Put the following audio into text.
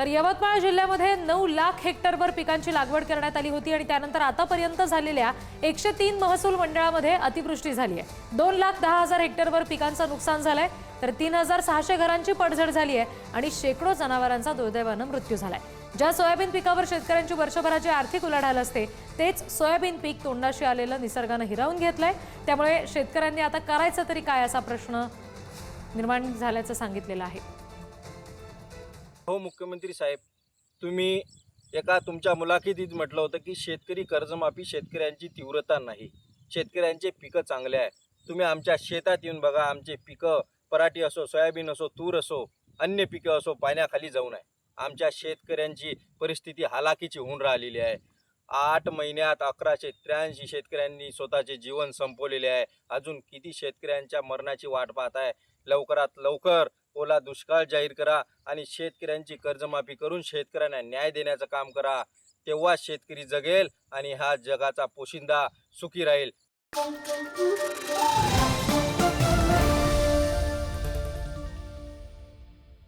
तर यवतमाळ जिल्ह्यामध्ये नऊ लाख हेक्टरवर पिकांची लागवड करण्यात आली होती आणि त्यानंतर आतापर्यंत झालेल्या एकशे तीन महसूल मंडळामध्ये अतिवृष्टी झाली आहे. दोन लाख दहा हजार हेक्टरवर पिकांचं नुकसान झालंय तर तीन हजार सहाशे घरांची पडझड झाली आहे आणि शेकडो जनावरांचा दुर्दैवानं मृत्यू झालाय. ज्या सोयाबीन पिकावर शेतकऱ्यांची वर्षभराची आर्थिक उलाढाल असते तेच सोयाबीन पीक तोंडाशी आलेलं निसर्गानं हिरावून घेतलंय. त्यामुळे शेतकऱ्यांनी आता करायचं तरी काय असा प्रश्न निर्माण झाल्याचं सांगितलेलं आहे. हो मुख्यमंत्री साहेब तुम्ही एका तुमच्या मुलाखतीत म्हटलं होतं की शेतकरी कर्जमाफी शेतकऱ्यांची तीव्रता नाही. शेतकऱ्यांचे पिकं चांगले आहे. तुम्ही आमच्या शेतात येऊन बघा आमचे पिकं पराठी असो सोयाबीन असो तूर असो अन्य पिकं असो पाण्याखाली जाऊन आहे. आमच्या शेतकऱ्यांची परिस्थिती हालाकीची होऊन राहिलेली आहे. आठ महिन्यात अकराशे त्र्याऐंशी शेतकऱ्यांनी स्वतःचे जीवन संपवलेले आहे. अजून किती शेतकऱ्यांच्या मरणाची वाट पाहत आहे लवकरात लवकर ओला दुष्काळ जाहीर करा आणि शेतकऱ्यांची कर्जमाफी करून शेतकऱ्यांना न्याय देण्याचं काम करा. तेव्हा शेतकरी जगेल आणि हा जगाचा पोशिंदा सुखी राहील.